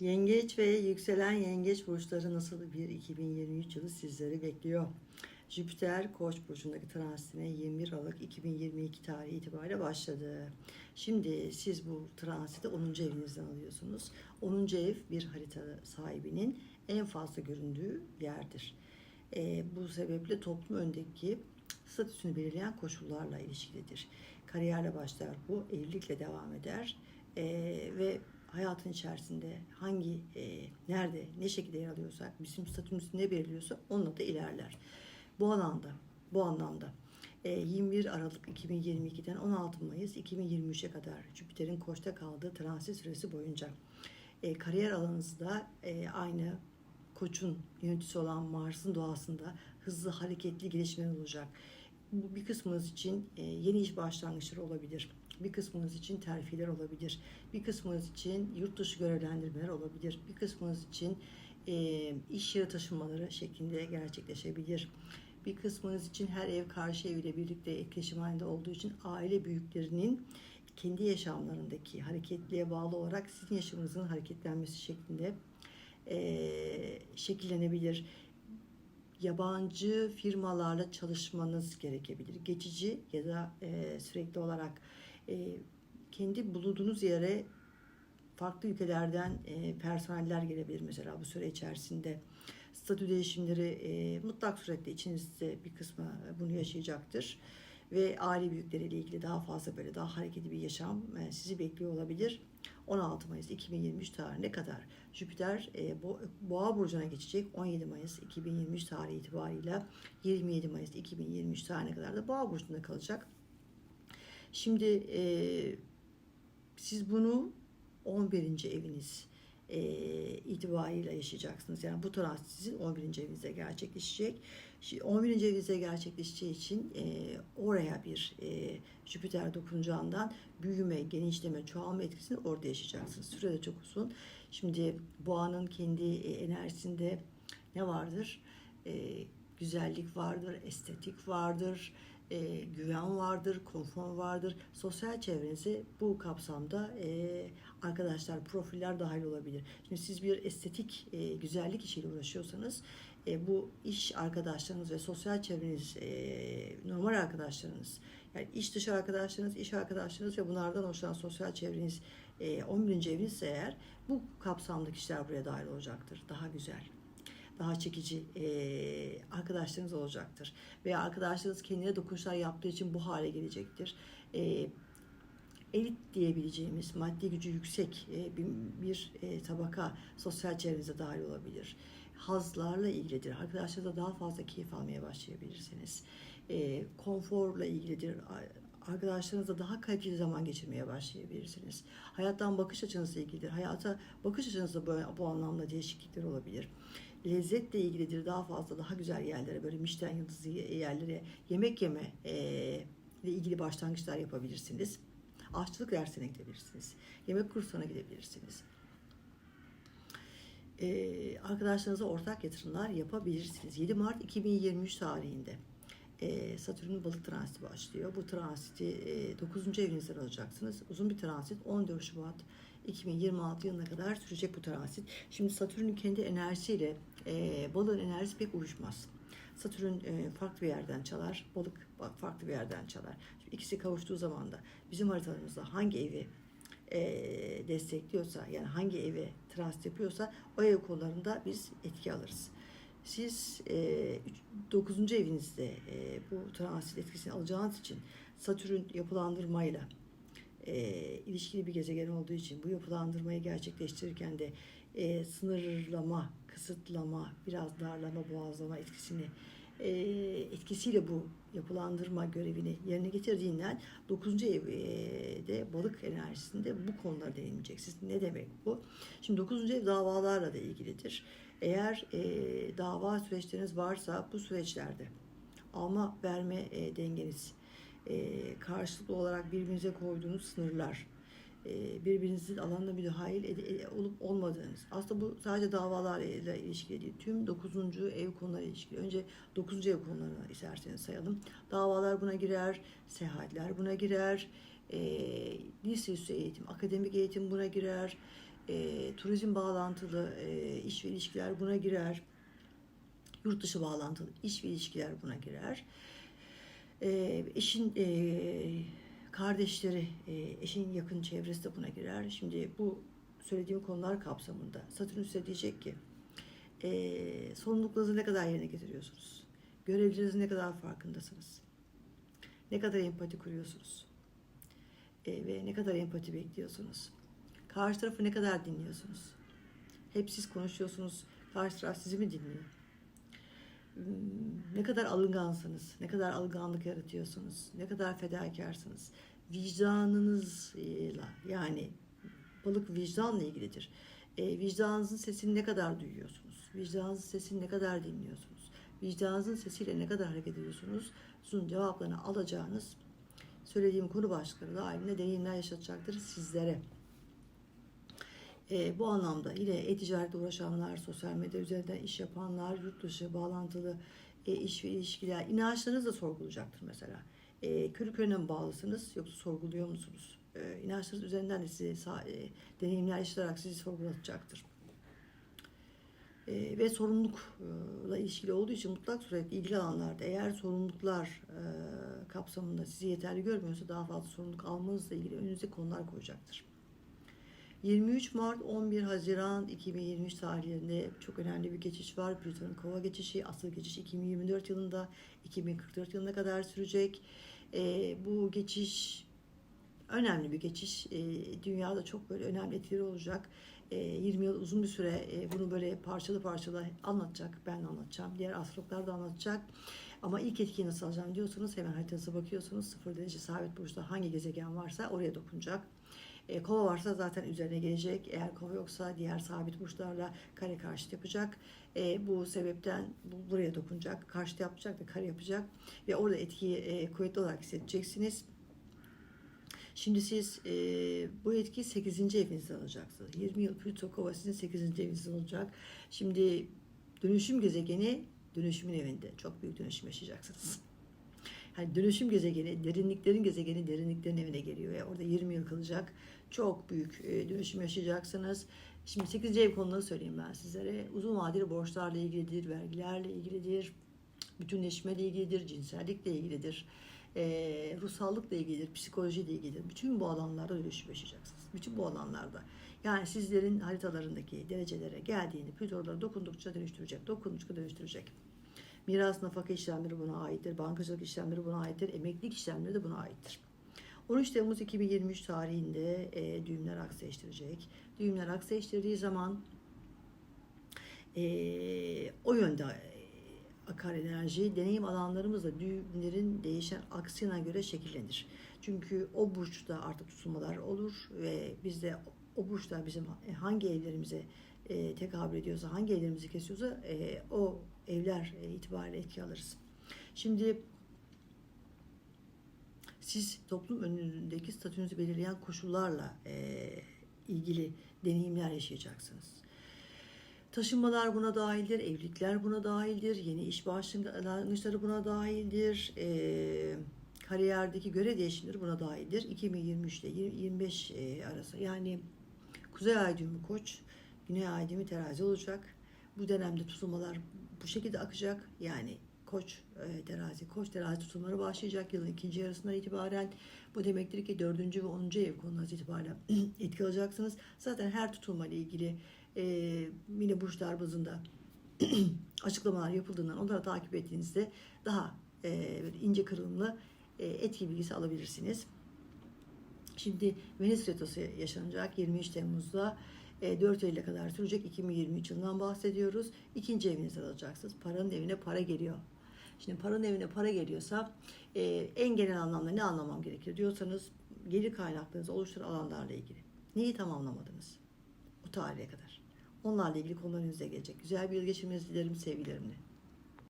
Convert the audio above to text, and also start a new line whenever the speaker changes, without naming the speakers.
Yengeç ve yükselen yengeç burçları nasıl bir 2023 yılı sizleri bekliyor? Jüpiter Koç burcundaki transitine 21 Aralık 2022 tarihi itibariyle başladı. Şimdi siz bu transiti 10. evinizden alıyorsunuz. 10. ev bir harita sahibinin en fazla göründüğü yerdir. Ee, bu sebeple toplum öndeki statüsünü belirleyen koşullarla ilişkilidir. Kariyerle başlar bu, evlilikle devam eder Ee, ve hayatın içerisinde hangi, e, nerede, ne şekilde yer alıyorsak, bizim statümüz ne belirliyorsa onunla da ilerler. Bu alanda, bu anlamda e, 21 Aralık 2022'den 16 Mayıs 2023'e kadar Jüpiter'in koçta kaldığı transit süresi boyunca e, kariyer alanınızda e, aynı koçun yöneticisi olan Mars'ın doğasında hızlı hareketli gelişmeler olacak. Bu bir kısmınız için e, yeni iş başlangıçları olabilir. Bir kısmınız için terfiler olabilir. Bir kısmınız için yurt dışı görevlendirmeler olabilir. Bir kısmınız için e, iş yeri taşınmaları şeklinde gerçekleşebilir. Bir kısmınız için her ev karşı ev ile birlikte etkileşim halinde olduğu için aile büyüklerinin kendi yaşamlarındaki hareketliğe bağlı olarak sizin yaşamınızın hareketlenmesi şeklinde e, şekillenebilir. Yabancı firmalarla çalışmanız gerekebilir. Geçici ya da e, sürekli olarak e, kendi bulunduğunuz yere farklı ülkelerden e, personeller gelebilir mesela bu süre içerisinde. Statü değişimleri e, mutlak suretle içinizde bir kısmı bunu yaşayacaktır. Ve aile büyükleriyle ilgili daha fazla böyle daha hareketli bir yaşam e, sizi bekliyor olabilir. 16 Mayıs 2023 tarihine kadar Jüpiter e, Bo- Boğa burcuna geçecek. 17 Mayıs 2023 tarihi itibariyle 27 Mayıs 2023 tarihine kadar da Boğa burcunda kalacak. Şimdi e, siz bunu 11. eviniz e, itibariyle yaşayacaksınız. Yani bu transit sizin 11. evinizde gerçekleşecek. Şimdi 11. evinizde gerçekleşeceği için e, oraya bir e, Jüpiter dokunacağından büyüme, genişleme, çoğalma etkisini orada yaşayacaksınız. Süre de çok uzun. Şimdi boğanın kendi enerjisinde ne vardır? E, güzellik vardır, estetik vardır, e, güven vardır, konfor vardır. Sosyal çevrenize bu kapsamda e, arkadaşlar, profiller dahil olabilir. Şimdi siz bir estetik, e, güzellik işiyle uğraşıyorsanız e, bu iş arkadaşlarınız ve sosyal çevreniz, e, normal arkadaşlarınız, yani iş dışı arkadaşlarınız, iş arkadaşlarınız ve bunlardan hoşlanan sosyal çevreniz e, 11. evinizse eğer bu kapsamdaki kişiler buraya dahil olacaktır. Daha güzel daha çekici e, arkadaşlarınız olacaktır. Veya arkadaşlarınız kendine dokunuşlar yaptığı için bu hale gelecektir. E, elit diyebileceğimiz maddi gücü yüksek e, bir, bir e, tabaka sosyal çevrenize dahil olabilir. Hazlarla ilgilidir. Arkadaşlarınızla daha fazla keyif almaya başlayabilirsiniz. E, konforla ilgilidir. Arkadaşlarınızla daha kaliteli zaman geçirmeye başlayabilirsiniz. Hayattan bakış açınızla ilgilidir. Hayata bakış açınızda bu, bu anlamda değişiklikler olabilir lezzetle ilgilidir. Daha fazla, daha güzel yerlere, böyle Michelin yıldızı yerlere yemek yeme e, ile ilgili başlangıçlar yapabilirsiniz. Aşçılık dersine gidebilirsiniz. Yemek kursuna gidebilirsiniz. E, arkadaşlarınıza ortak yatırımlar yapabilirsiniz. 7 Mart 2023 tarihinde e, Satürn'ün balık transiti başlıyor. Bu transiti e, 9. evinizden alacaksınız. Uzun bir transit 14 Şubat 2026 yılına kadar sürecek bu transit. Şimdi Satürn'ün kendi enerjisiyle e, balığın enerjisi pek uyuşmaz. Satürn e, farklı bir yerden çalar, balık farklı bir yerden çalar. Şimdi ikisi kavuştuğu zaman da bizim haritalarımızda hangi evi e, destekliyorsa yani hangi eve transit yapıyorsa o ev kollarında biz etki alırız. Siz e, 9. evinizde e, bu transit etkisini alacağınız için Satürn yapılandırmayla e, ilişkili bir gezegen olduğu için bu yapılandırmayı gerçekleştirirken de e, sınırlama, kısıtlama, biraz darlama, boğazlama etkisini e, etkisiyle bu yapılandırma görevini yerine getirdiğinden 9. evde balık enerjisinde bu konulara değinmeyecek. Siz ne demek bu? Şimdi 9. ev davalarla da ilgilidir. Eğer e, dava süreçleriniz varsa bu süreçlerde alma verme e, dengeniz, e, karşılıklı olarak birbirinize koyduğunuz sınırlar, birbirinizin alanına müdahil ed- olup olmadığınız. Aslında bu sadece davalarla ilişkili değil. Tüm 9. ev konuları ilişkili. Önce 9. ev konularını isterseniz sayalım. Davalar buna girer, seyahatler buna girer, e, liseüstü eğitim, akademik eğitim buna girer, E, turizm bağlantılı e, iş ve ilişkiler buna girer. Yurt dışı bağlantılı iş ve ilişkiler buna girer. E, eşin e, kardeşleri, e, eşin yakın çevresi de buna girer. Şimdi bu söylediğim konular kapsamında Satürn size diyecek ki e, sorumluluklarınızı ne kadar yerine getiriyorsunuz? Görevlerinizin ne kadar farkındasınız? Ne kadar empati kuruyorsunuz? E, ve ne kadar empati bekliyorsunuz? Karşı tarafı ne kadar dinliyorsunuz? Hep siz konuşuyorsunuz, karşı taraf sizi mi dinliyor? Ne kadar alıngansınız, ne kadar alınganlık yaratıyorsunuz, ne kadar fedakarsınız. Vicdanınızla yani balık vicdanla ilgilidir. E, vicdanınızın sesini ne kadar duyuyorsunuz? Vicdanınızın sesini ne kadar dinliyorsunuz? Vicdanınızın sesiyle ne kadar hareket ediyorsunuz? Bunun cevaplarını alacağınız söylediğim konu başlıkları dahilinde deneyimler yaşatacaktır sizlere. E, bu anlamda yine e-ticaretle uğraşanlar, sosyal medya üzerinden iş yapanlar, yurt dışı bağlantılı e, iş ve ilişkiler, inançlarınızı da sorgulayacaktır mesela. E, körü mi bağlısınız yoksa sorguluyor musunuz? E, inançlarınız üzerinden de sizi e, deneyimler yaşatarak sizi sorgulatacaktır. E, ve sorumlulukla ilişkili olduğu için mutlak suretle ilgili alanlarda eğer sorumluluklar e, kapsamında sizi yeterli görmüyorsa daha fazla sorumluluk almanızla ilgili önünüze konular koyacaktır. 23 Mart 11 Haziran 2023 tarihlerinde çok önemli bir geçiş var. Plüton'un kova geçişi, asıl geçiş 2024 yılında 2044 yılına kadar sürecek. E, bu geçiş önemli bir geçiş. E, dünyada çok böyle önemli etkileri olacak. E, 20 yıl uzun bir süre e, bunu böyle parçalı parçalı anlatacak. Ben anlatacağım. Diğer astrologlar da anlatacak. Ama ilk etkiyi nasıl alacağım diyorsanız hemen haritanıza bakıyorsunuz. Sıfır derece sabit burçta hangi gezegen varsa oraya dokunacak. E, kova varsa zaten üzerine gelecek. Eğer kova yoksa diğer sabit burçlarla kare karşıt yapacak. E, bu sebepten bu, buraya dokunacak. Karşıt yapacak da kare yapacak. Ve orada etkiyi e, kuvvetli olarak hissedeceksiniz. Şimdi siz e, bu etkiyi 8. evinizde alacaksınız. 20 yıl Plüto kova sizin 8. evinizde olacak. Şimdi dönüşüm gezegeni dönüşümün evinde. Çok büyük dönüşüm yaşayacaksınız. Yani dönüşüm gezegeni, derinliklerin gezegeni derinliklerin evine geliyor ve orada 20 yıl kalacak. Çok büyük e, dönüşüm yaşayacaksınız. Şimdi 8. ev konuları söyleyeyim ben sizlere. Uzun vadeli borçlarla ilgilidir, vergilerle ilgilidir, bütünleşmeyle ilgilidir, cinsellikle ilgilidir, e, ruhsallıkla ilgilidir, psikolojiyle ilgilidir. Bütün bu alanlarda dönüşüm yaşayacaksınız. Bütün bu alanlarda. Yani sizlerin haritalarındaki derecelere geldiğinde Plüto'lara dokundukça dönüştürecek, dokundukça dönüştürecek. Miras nafaka işlemleri buna aittir. Bankacılık işlemleri buna aittir. Emeklilik işlemleri de buna aittir. 13 Temmuz 2023 tarihinde e, düğümler aksayıştıracak. Düğümler aksayıştırdığı zaman e, o yönde e, akar enerji deneyim alanlarımızda düğümlerin değişen aksine göre şekillenir. Çünkü o burçta artık tutulmalar olur ve biz de o burçlar bizim hangi evlerimize e, tekabül ediyorsa, hangi evlerimizi kesiyorsa e, o evler e, itibariyle etki alırız. Şimdi siz toplum önündeki statünüzü belirleyen koşullarla e, ilgili deneyimler yaşayacaksınız. Taşınmalar buna dahildir, evlilikler buna dahildir, yeni iş başlangıçları buna dahildir, e, kariyerdeki görev değişimleri buna dahildir. 2023 ile 25 e, arası yani Kuzey ay koç, Güney ay terazi olacak. Bu dönemde tutulmalar bu şekilde akacak. Yani koç e, terazi, koç terazi tutulmaları başlayacak yılın ikinci yarısından itibaren. Bu demektir ki dördüncü ve onuncu ev konularınız itibariyle etki alacaksınız. Zaten her tutulma ile ilgili e, yine burçlar bazında açıklamalar yapıldığından onları takip ettiğinizde daha e, ince kırılımlı e, etki bilgisi alabilirsiniz. Şimdi Venüs Retrosu yaşanacak 23 Temmuz'da. E, 4 Eylül'e kadar sürecek 2023 yılından bahsediyoruz. İkinci evinizi alacaksınız. Paranın evine para geliyor. Şimdi paranın evine para geliyorsa e, en genel anlamda ne anlamam gerekir diyorsanız gelir kaynaklarınızı oluşturan alanlarla ilgili. Neyi tamamlamadınız? O tarihe kadar. Onlarla ilgili konular önünüze gelecek. Güzel bir yıl geçirmenizi dilerim sevgilerimle.